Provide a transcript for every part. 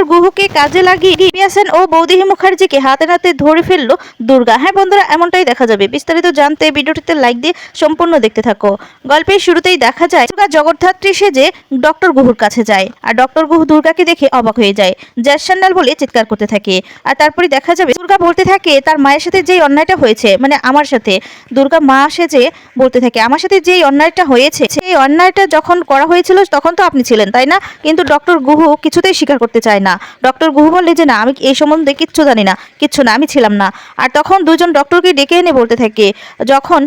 Doctor গুহুকে কাজে লাগিয়ে পিয়াসেন ও বৌদিহি মুখার্জিকে হাতে নাতে ধরে ফেলল দুর্গা। হ্যাঁ বন্ধুরা, এমনটাই দেখা যাবে। বিস্তারিত জানতে ভিডিওটিতে লাইক দিয়ে সম্পূর্ণ দেখতে থাকো। গল্পের শুরুতেই দেখা যায়, দুর্গা জগদ্ধাত্রী সেজে ডক্টর গুহুর কাছে যায় আর ডক্টর গুহু দুর্গাকে দেখে অবাক হয়ে যায় জ্যাস স্যান্ডাল বলে চিৎকার করতে থাকে। আর তারপরে দেখা যাবে, দুর্গা বলতে থাকে, তার মায়ের সাথে যেই অন্যায়টা হয়েছে মানে আমার সাথে। দুর্গা মা সেজে বলতে থাকে, আমার সাথে যেই অন্যায়টা হয়েছে, সেই অন্যায়টা যখন করা হয়েছিল, তখন তো আপনি ছিলেন, তাই না? কিন্তু ডক্টর গুহু কিছুতেই স্বীকার করতে চায় না। ডক্টর গুহু বললে যে, না, আমি এই সম্বন্ধে কিচ্ছু জানি না, কিচ্ছু না, আমি ছিলাম না। আর তখন দুজন ডক্টরকে ডেকে এনে বলতে থাকে, যখন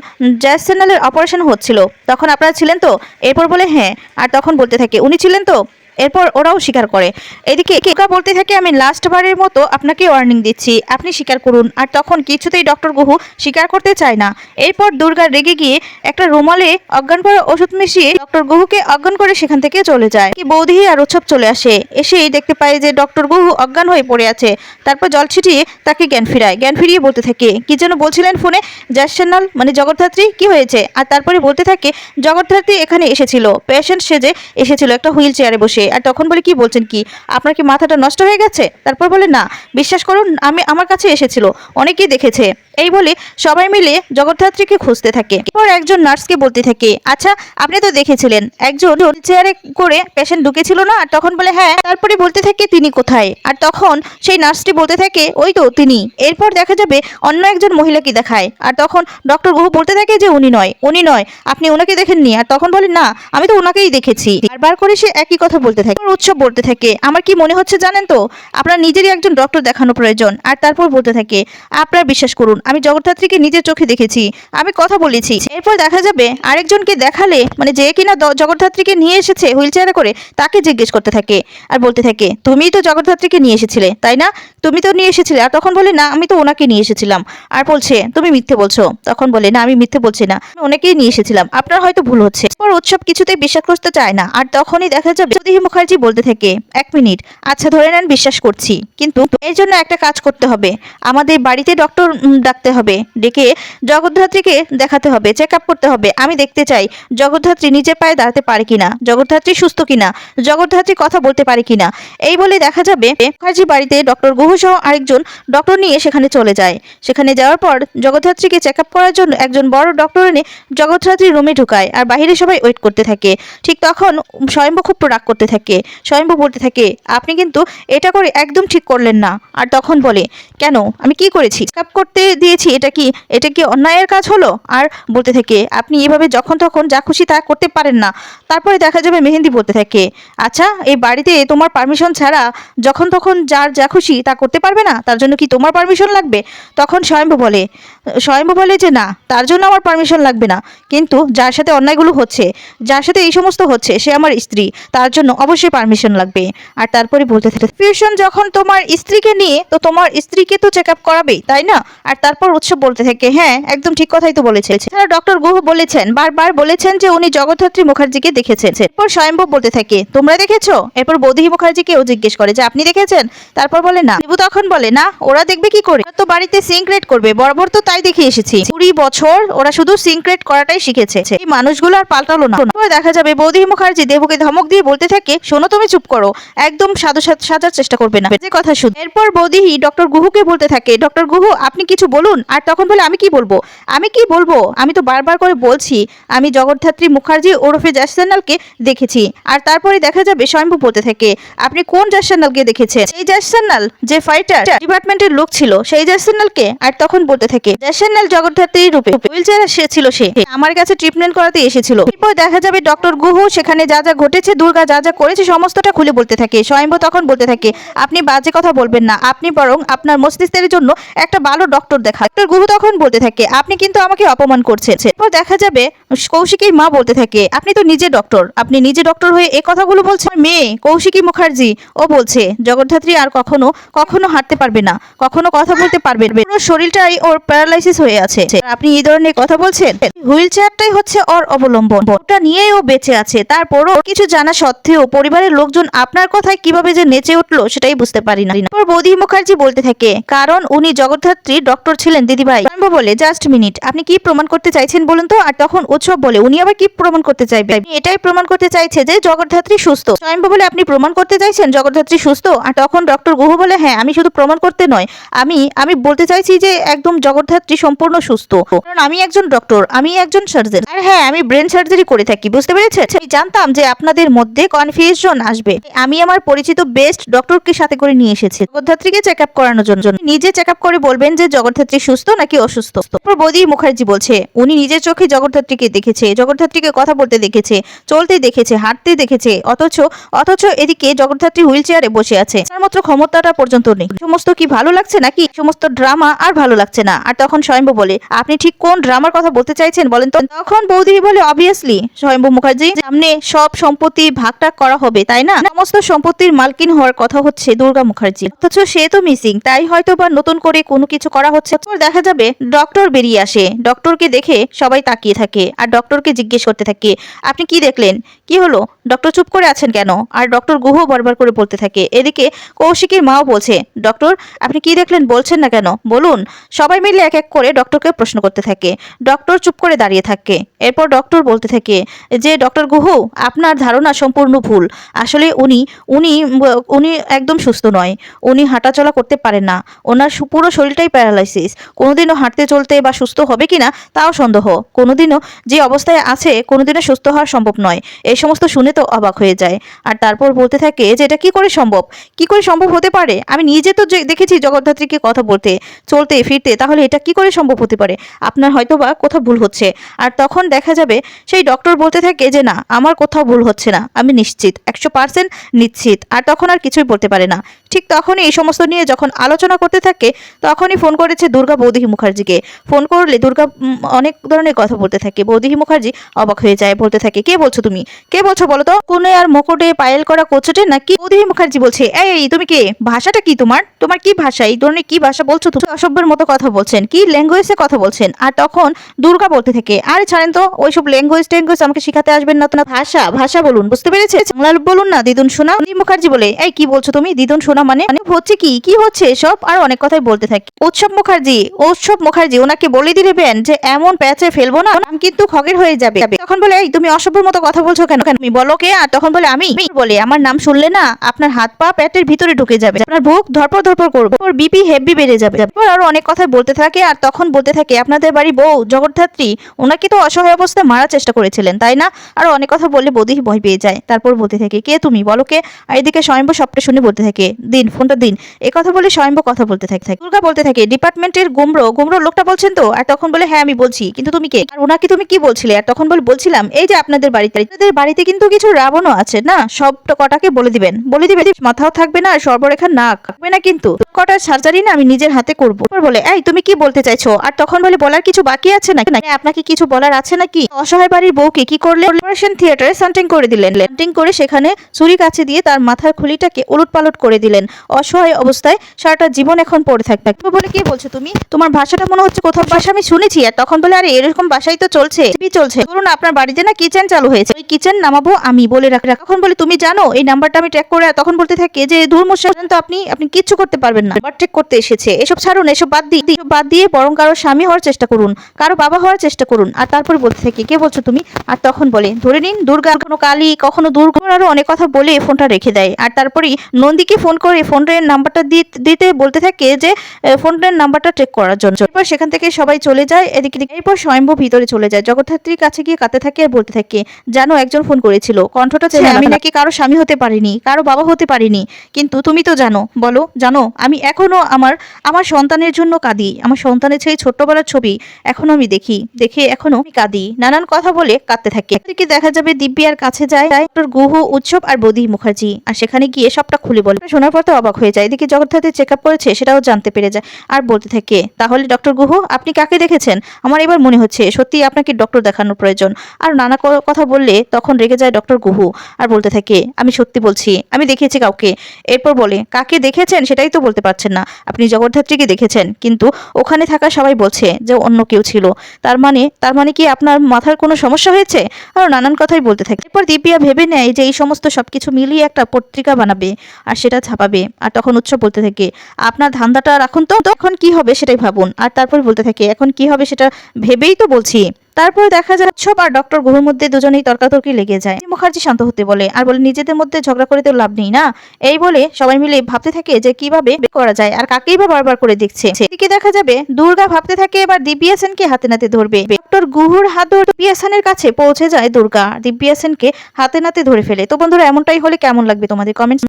চ্যানেলের অপারেশন হচ্ছিল, তখন আপনারা ছিলেন তো? এরপর বলে হ্যাঁ। আর তখন বলতে থাকে, উনি ছিলেন তো? এরপর ওরাও স্বীকার করে। এদিকে কেকা বলতে থাকে, আমি লাস্ট বারের মতো আপনাকে ওয়ার্নিং দিচ্ছি, আপনি স্বীকার করুন। আর তখন কিছুতেই ডক্টর গুহু স্বীকার করতে চায় না। এরপর দুর্গা রেগে গিয়ে একটা রুমালে অজ্ঞান করা ওষুধ মিশিয়ে ডক্টর গুহুকে অজ্ঞান করে সেখান থেকে চলে যায়। বৌদি আর উৎসব চলে আসে। এসেই দেখতে পায় যে ডক্টর গুহু অজ্ঞান হয়ে পড়ে আছে। তারপর জল ছিটিয়ে তাকে জ্ঞান ফিরায়। জ্ঞান ফিরিয়ে বলতে থাকে, কি যেন বলছিলেন ফোনে? জাসান্নাল মানে জগদ্ধাত্রী, কি হয়েছে? আর তারপরে বলতে থাকে, জগদ্ধাত্রী এখানে এসেছিল। পেশেন্ট সেজে এসেছিল একটা হুইল চেয়ারে বসে। আর তখন বলে, কি বলছেন কি? আপনার কি মাথাটা নষ্ট হয়ে গেছে? তারপর বলে, না, বিশ্বাস করুন, আমি, আমার কাছে এসেছিল, অনেকেই দেখেছে। এই বলে সবাই মিলে জগদ্ধাত্রীকে খুঁজতে থাকে। এরপর একজন নার্সকে বলতে থাকে আচ্ছা আপনি তো দেখেছিলেন। একজন চেয়ারে করে পেশেন্ট ঢুকেছিল না, আর তখন বলে হ্যাঁ। তারপরে বলতে থাকে, তিনি কোথায়? আর তখন সেই নার্সটি বলতে থাকে, ওই তো তিনি। এরপর দেখা যাবে, অন্য একজন মহিলাকে দেখায়, আর তখন ডক্টর গুহু বলতে থাকে যে, উনি নয় উনি নয়, আপনি ওনাকে দেখেননি। আর তখন বলে, না, আমি তো ওনাকেই দেখেছি। বারবার করে সে একই কথা বলতে থাকে উৎসব বলতে থাকে। আমার কি মনে হচ্ছে জানেন তো? আপনার নিজেরই একজন ডক্টর দেখানো প্রয়োজন। আর তারপর বলতে থাকে, আপনারা বিশ্বাস করুন, আমি জগদ্ধাত্রীকে নিজের চোখে দেখেছি। আমি কথা বলেছি। এরপর দেখা যাবে, আরেকজনকে দেখালে মানে যে কিনা জগদ্ধাত্রীকে নিয়ে এসেছে হুইল চেয়ারে করে, তাকে জিজ্ঞেস করতে থাকে। আর বলতে থাকে, তুমিই তো জগদ্ধাত্রীকে নিয়ে এসেছিলে, তাই না? তুমি তো নিয়ে এসেছিলে। আর তখন বলে, না, আমি তো ওনাকে নিয়ে এসেছিলাম। আর বলছে, তুমি মিথ্যে বলছো? তখন বলে, না, আমি মিথ্যে বলছি না ওনাকেই নিয়ে এসেছিলাম। আপনার হয়তো ভুল হচ্ছে। পর উৎসব কিছুতেই বিশ্বাস করতে চায় না। আর তখনই দেখা যাবে সুদিহি মুখার্জি বলতে থাকে, এক মিনিট আচ্ছা ধরে নেন বিশ্বাস করছি, কিন্তু এর জন্য একটা কাজ করতে হবে। আমাদের বাড়িতে ডক্টর ডাকতে হবে, ডেকে জগদ্ধাত্রীকে দেখাতে হবে চেক আপ করতে হবে। আমি দেখতে চাই, জগদ্ধাত্রী নিজের পায়ে দাঁড়াতে পারে কিনা, জগদ্ধাত্রী সুস্থ কিনা, জগদ্ধাত্রী কথা বলতে পারে কিনা। এই বলে দেখা যাবে, মুখার্জি বাড়িতে ডক্টর গুহু সহ আরেকজন ডক্টর নিয়ে সেখানে চলে যায়। সেখানে যাওয়ার পর জগদ্ধাত্রীকে চেক আপ করার জন্য একজন বড় ডক্টর এনে জগদ্ধাত্রী রুমে ঢুকায়, আর বাহিরে সবাই ওয়েট করতে থাকে। ঠিক তখন স্বয়ম্ভ খুব রাগ করতে থাকে। স্বয়ম্ভ বলতে থাকে, আপনি কিন্তু এটা করে একদম ঠিক করলেন না। আর তখন বলে, কেন? আমি কি করেছি? চেক আপ করতে দিয়েছি, এটা কি এটা কি অন্যায়ের কাজ হলো? আর বলতে থাকে, আপনি এভাবে যখন তখন যা খুশি তা করতে পারেন না। তারপরে দেখা যাবে মেহেন্দি বলতে থাকে আচ্ছা এই বাড়িতে তোমার পারমিশন ছাড়া যখন তখন যার যা খুশি তা করতে পারবে না? তার জন্য কি তোমার পারমিশন লাগবে? তখন স্বয়ম্ভ বলে স্বয়ম্ভ বলে যে না, তার জন্য আমার পারমিশন লাগবে না। কিন্তু যার সাথে অন্যায়গুলো হচ্ছে, যার সাথে এই সমস্ত হচ্ছে, সে আমার স্ত্রী, তার জন্য অবশ্যই পারমিশন লাগবে। আর তারপরে বলতে থাকে ফিউশন যখন তোমার স্ত্রীকে নিয়ে, তো তোমার স্ত্রীকে তো চেক আপ করাবেই, তাই না? আর তারপর উৎসব বলতে থাকে হ্যাঁ একদম ঠিক কথাই তো বলেছে এছাড়া ডক্টর গুহ বলেছেন, বারবার বলেছেন যে উনি জগদ্ধাত্রী মুখার্জিকে দেখেছেন। এরপর স্বয়ম্ভব বলতে থাকে, তোমরা দেখেছ? এরপর বৌদিহি মুখার্জিকেও জিজ্ঞেস করে, যে আপনি দেখেছেন? তারপর বলে না। তখন বলে, না, ওরা দেখবে কি করে? তো বাড়িতে সিনক্রেট করবে, বরাবর তো তাই দেখে এসেছি। কুড়ি বছর ওরা শুধু সিনক্রেট করাটাই শিখেছে। এই মানুষগুলো আর পাল্টালো না। দেখা যাবে বৌদিহি মুখার্জি দেবকে ধমক দিয়ে বলতে থাকে, শোনো তুমি চুপ করো। একদম সাধু সাজ- সাজার চেষ্টা করবে না। যে কথা শুধু এরপর বৌদিহি ডক্টর গুহুকে বলতে থাকে, ডক্টর গুহু, আপনি কিছু বলুন। আর তখন বলে, আমি কি বলব? আমি কি বলব? আমি তো বারবার করে বলছি, আমি জগদ্ধাত্রী মুখার্জি ওরফে জাসান্নালকে দেখেছি। আর তারপরে দেখা যাবে স্বয়ম্ভু বলতে থাকে, আপনি কোন জাসান্নালকে দেখেছেন? সেই জাসান্নাল যে ফাইটার ডিপার্টমেন্টের লোক ছিল, সেই জাসান্নালকে আর তখন বলতে থাকে জাসান্নাল জগদ্ধাত্রী রূপে। হুইল চেয়ারে ছিল সে। আমার কাছে ট্রিটমেন্ট করাতে এসেছিল। এরপর দেখা যাবে ডক্টর গুহু, সেখানে যা যা ঘটেছে, দুর্গা যা যা করেছে, সমস্তটা খুলে বলতে থাকে। স্বয়ম্ভু তখন বলতে থাকে, আপনি বাজে কথা বলবেন না। আপনি বরং আপনার মস্তিষ্কের জন্য একটা ভালো ডক্টর দেখা ডক্টর গুহু তখন বলতে থাকে, আপনি কিন্তু আমাকে অপমান করছেন। এরপর দেখা যাবে, কৌশিকীর মা বলতে থাকে, আপনি তো নিজে ডক্টর আপনি নিজে ডক্টর হয়ে এই কথাগুলো বলছেন? মেয়ে, কৌশিকী মুখার্জি। ও বলছে, জগদ্ধাত্রী আর কখনো কখনো হাঁটতে পারবে না। কখনো কথা বলতে পারবে শরীরটাই ওর প্যারালাইসিস হয়ে আছে। আপনি এই ধরনের কথা বলছেন? হুইল চেয়ারটাই হচ্ছে ওর অবলম্বন। ওটা নিয়েই ও বেঁচে আছে। তারপরও কিছু জানা সত্ত্বেও পরিবারের লোকজন আপনার কথায় কীভাবে যে নেচে উঠল সেটাই বুঝতে পারি না। বৌদি মুখার্জি বলতে থাকে, কারণ উনি জগদ্ধাত্রী, ডক্টর ছিলেন দিদিভাই। স্বয়ম্ভু বলে জাস্ট মিনিট আপনি কি প্রমাণ করতে চাইছেন বলুন তো? আর তখন উৎসব বলে, উনি আবার কি প্রমাণ করতে চাইবে? এটাই প্রমাণ করতে চাইছে যে জগদ্ধাত্রী সুস্থ। স্বয়ম্ভ বলে, আপনি প্রমাণ করতে চাইছেন জগদ্ধাত্রী সুস্থ? আর তখন ডক্টর গুহ বলে হ্যাঁ আমি শুধু প্রমাণ করতে নয়, আমি আমি বলতে চাইছি যে একদম জগদ্ধাত্রী সম্পূর্ণ সুস্থ। কারণ আমি একজন ডক্টর আমি একজন সার্জন আর হ্যাঁ আমি ব্রেন সার্জারি করে থাকি, বুঝতে পেরেছেন? আমি জানতাম যে আপনাদের মধ্যে কনফিউশন আসবে। আমি আমার পরিচিত বেস্ট ডক্টরকে সাথে করে নিয়ে এসেছি। জগদ্ধাত্রীকে চেক আপ করানোর জন্য। নিজে চেক আপ করে বলবেন যে জগদ্ধাত্রী সুস্থ নাকি অসুস্থ? তারপর বৌদি মুখার্জি বলছে, উনি নিজের চোখে জগদ্ধাত্রীকে দেখেছে, জগদ্ধাত্রীকে কথা বলতে দেখেছে, চলতে দেখেছে, হাঁটতে দেখেছে, অথচ অথচ এদিকে জগদ্ধাত্রী হুইল চেয়ারে বসে আছে। তার মাত্র ক্ষমতাটা পর্যন্ত নেই। সমস্ত কি ভালো লাগছে নাকি? সমস্ত ড্রামা আর ভালো লাগছে না। আর তখন স্বয়ম্ভ বলে, আপনি ঠিক কোন ড্রামার কথা বলতে চাইছেন বলেন তো? তখন বৌদি বলে অবভিয়াসলি স্বয়ম্ভ মুখার্জি, সামনে সব সম্পত্তি ভাগটাগ করা হবে, তাই না? সমস্ত সম্পত্তির মালকিন হওয়ার কথা হচ্ছে দুর্গা মুখার্জি। অথচ সে তো মিসিং তাই হয়তো বা নতুন করে কোনো কিছু করা হচ্ছে। দেখা যাবে ডক্টর বেরিয়ে আসে। ডক্টরকে দেখে সবাই তাকিয়ে থাকে আর ডক্টরকে জিজ্ঞেস করতে থাকে, আপনি কি দেখলেন? কি হলো? ডক্টর চুপ করে আছেন কেন? আর ডক্টর গুহ বারবার করে বলতে থাকে, এদিকে কৌশিকের মাও বলছে, ডক্টর, আপনি কি দেখলেন? বলছেন না কেন? বলুন। সবাই মিলে এক এক করে ডক্টরকে প্রশ্ন করতে থাকে। ডক্টর চুপ করে দাঁড়িয়ে থাকে। এরপর ডক্টর বলতে থাকে, যে ডক্টর গুহ, আপনার ধারণা সম্পূর্ণ ভুল। আসলে উনি উনি উনি একদম সুস্থ নয়। উনি হাঁটাচলা করতে পারেন না। ওনার পুরো শরীরটাই প্যারালাইসিস। কোনোদিনও হাঁটতে চলতে বা সুস্থ হবে কিনা তাও সন্দেহ। কোনোদিনও যে অবস্থায় আছে, কোনোদিনও সুস্থ হওয়া সম্ভব নয়। এই সমস্ত শুনে তো অবাক হয়ে যায়। আর তারপর বলতে থাকে যে, এটা কি করে সম্ভব? কি করে সম্ভব হতে পারে? আমি নিজে তো দেখেছি জগদ্ধাত্রীকে কথা বলতে, চলতে, ফিরতে, তাহলে এটা কি করে সম্ভব হতে পারে? আপনার হয়তো বা কোথাও ভুল হচ্ছে। আর তখন দেখা যাবে সেই ডক্টর বলতে থাকে যে, না, আমার কোথাও ভুল হচ্ছে না। আমি নিশ্চিত, একশো পার্সেন্ট নিশ্চিত। আর তখন আর কিছুই বলতে পারে না। ঠিক তখনই এই সমস্ত নিয়ে যখন আলোচনা করতে থাকে, তখনই ফোন করেছে দুর্গা বৌদিহি মুখার্জিকে ফোন করলে দুর্গা অনেক ধরনের কথা বলতে থাকে। বৌদিহি মুখার্জি অবাক হয়ে যায়, বলতে থাকে, কে বলছো তুমি? কে বলছো বলো তো? কোনে আর মুকুটে পায়েল করা কোচটে নাকি? বৌদিহি মুখার্জি বলছে, এই, তুমি কে? ভাষাটা কি তোমার? তোমার কি ভাষা? এই ধরনের কি ভাষা বলছো তুমি? অসভ্যের মতো কথা বলছেন, কি ল্যাঙ্গুয়েজে কথা বলছেন। আর তখন দুর্গা বলতে থাকে, আরে ছাড়েন তো, ওইসব ল্যাঙ্গুয়েজ ট্যাঙ্গুয়েজ আমাকে শিখাতে আসবেন না তো না? ভাষা ভাষা বলুন, বুঝতে পেরেছে বাংলা বলুন না, দিদুন বৌদি মুখার্জি বলে, এই, কি বলছো তুমি? দিদুন শোনা মানে? মানে হচ্ছে কি? কি হচ্ছে এসব? আর অনেক কথাই বলতে থাকে। উৎসব মুখার্জি, উৎসব মুখার্জি ওনাকে বলে দিলেন যে, এমন প্যাচে ফেলব না, নাম কিন্তু খগের হয়ে যাবে। তখন বলে, এই, তুমি অসভ্যর মতো কথা বলছো কেন? কেন? তুমি বলো কে? আর তখন বলে, আমি? বলে, আমার নাম শুনলে না, আপনার হাত পা প্যাটের ভিতরে ঢুকে যাবে। আপনার বুক ধরপর ধরপর করবে। ওর বিপি হেভি বেড়ে যাবে। তারপর আরও অনেক কথাই বলতে থাকে, আর তখন বলতে থাকে, আপনাদের বাড়ি বউ, জগদ্ধাত্রী ওনাকে তো অসহায় অবস্থায় মারার চেষ্টা করেছিলেন, তাই না? আর অনেক কথা বললে বৌদি ভয় পেয়ে যায়। তারপর বলতে থাকে, কে তুমি? বলো কে? আর এদিকে স্বয়ম্ভ সবটা শুনে বলতে থাকে, দিন, ফোনটা দিন। এ কথা বলে স্বয়ম্ভ কথা বলতে থাকে। দুর্গা বলতে থাকে, ডিপার্টমেন্টের গুমরো গুমরো লোকটা বলছেন তো, আর তখন বলে হ্যাঁ আমি বলছি, কিন্তু তুমি কে? আর ওনাকে তুমি কি বলছিলে? আর তখন বলে, বলছিলাম, এই যে আপনাদের বাড়িতে আপনাদের বাড়িতে কিন্তু কিছু রাবণও আছে, না? সব কটাকে বলে দিবেন। বলে দিবেন মাথাও থাকবে না, আর সর্বরেখা নাক থাকবে না কিন্তু। কটার সার্জারি না আমি নিজের হাতে করব? বলে, এই, তুমি কি বলতে চাইছো? আর তখন বলে, বলার কিছু বাকি আছে নাকি? নাকি আপনাকে কিছু বলার আছে নাকি? অসহায় বাড়ির বউকে কি করলে? অপারেশন থিয়েটারে সান্টিং করে দিলেন। সান্টিং করে সেখানে ছুরি কাছে দিয়ে তার মাথার খুলিটাকে উলট পালট করে দিলেন। অসহায় অবস্থায় সারাটা জীবন এখন পড়ে থাকবে। বলে, কি বলছো তুমি? তোমার ভাষাটা মনে হচ্ছে কোথাও বাসা আমি শুনেছি, আর তখন বলে, আরে, এরকম বাসাই তো চলছে। কি চলছে। ধরুন আপনার বাড়িতে না কিচেন চালু হয়েছে। ওই কিচেন নামাবো আমি বলে রাখ। তখন বলে, তুমি জানো, এই নাম্বারটা আমি ট্র্যাক করে তখন বলতে থাকে, যে দূর মশা তো আপনি আপনি কিচ্ছু করতে পারবেন না। নাম্বার ট্র্যাক করতে এসেছে। এসব ছাড়ুন, এসব বাদ দিয়ে বাদ দিয়ে বরং কারও স্বামী হওয়ার চেষ্টা করুন, কারও বাবা হওয়ার চেষ্টা করুন। আর তারপর বলতে থাকে, কে বলছো তুমি? আর তখন বলে, ধরে নিন, দুর্গা, কখনো কালী, কখনো দুর্গা। আরও অনেক কথা বলে ফোনটা রেখে দেয়। আর তারপরেই নন্দীকে ফোন করে ফোনের নাম্বারটা দিতে বলতে থাকে যে ফোনের নাম্বারটা ট্রেক করার জন্য। এরপর সেখান থেকে সবাই চলে যায় এদিকে এরপর স্বয়ম্ভ ভিতরে চলে যায়। জগদ্ধাত্রীর কাছে গিয়ে কাতে থাকে আর বলতে থাকে জানো একজন ফোন করেছিল। কণ্ঠটা ছেলে আমি নাকি কারও স্বামী হতে পারিনি কারও বাবা হতে পারিনি। কিন্তু তুমি তো জানো বলো জানো আমি এখনও আমার আমার সন্তানের জন্য কাঁদি। আমার সন্তানের সেই ছোট্টবেলার ছবি এখনও আমি দেখি। দেখে এখনও আমি কাঁদি। নানান কথা বলে কাঁদতে থাকে। এদিকে দেখা যাবে দিব্যার কাছে যায় ডক্টর গুহ উৎসব আর বদি মুখার্জি। আর সেখানে গিয়ে সবটা খুলে বলে। শোনার পর তো অবাক হয়ে যায়। এদিকে জগদ্ধাতে চেক আপ করেছে সেটাও জানতে পেরে যায়। আর বলতে থাকে তাহলে ডক্টর গুহ, আপনি কাকে দেখেছেন? আমার এবার মনে হচ্ছে সত্যি আপনাকে ডক্টর দেখানোর প্রয়োজন। আর নানা কথা বললে তখন রেগে যায় ডক্টর গুহু আর বলতে থাকে, আমি সত্যি বলছি, আমি দেখিয়েছি কাউকে। এরপর বলে, কাকে দেখেছেন? সেটাই তো বলতে পারছেন না। আপনি জগদ্ধাত্রীকে দেখেছেন, কিন্তু ওখানে থাকা সবাই বলছে যে অন্য কেউ ছিল। তার মানে তার মানে কি আপনার মাথার কোনো সমস্যা হয়েছে? আর নানান কথাই বলতে থাকে। এরপর দিব্যা ভেবে নেয় যে এই সমস্ত সবকিছু মিলিয়ে একটা পত্রিকা বানাবে আর সেটা ছাপাবে। আর তখন উৎসব বলতে থাকে, আপনার ধান্দাটা রাখুন তো, তখন কি হবে সেটাই ভাবুন। আর তারপর বলতে থাকে, এখন কি হবে সেটা ভেবেই তো বলছি। তারপর দেখা যায়, উৎসব আর ডক্টর গুহুর মধ্যে দুজনেই তর্কাতর্কি লেগে যায়। মুখার্জি শান্ত হতে বলে, আর বলে, নিজেদের মধ্যে ঝগড়া করে তো লাভ নেই না? এই বলে সবাই মিলে ভাবতে থাকে যে কীভাবে করা যায় আর কাকেই বা বারবার করে দেখছে। এদিকে দেখা যাবে, দুর্গা ভাবতে থাকে এবার দিব্যা সেনকে হাতে নাতে ধরবে। ডক্টর গুহুর হাত ধরে দিব্যা সেনের কাছে পৌঁছে যায় দুর্গা। দিব্যা সেনকে হাতে নাতে ধরে ফেলে। তো বন্ধুরা, এমনটাই হলে কেমন লাগবে তোমাদের কমেন্টস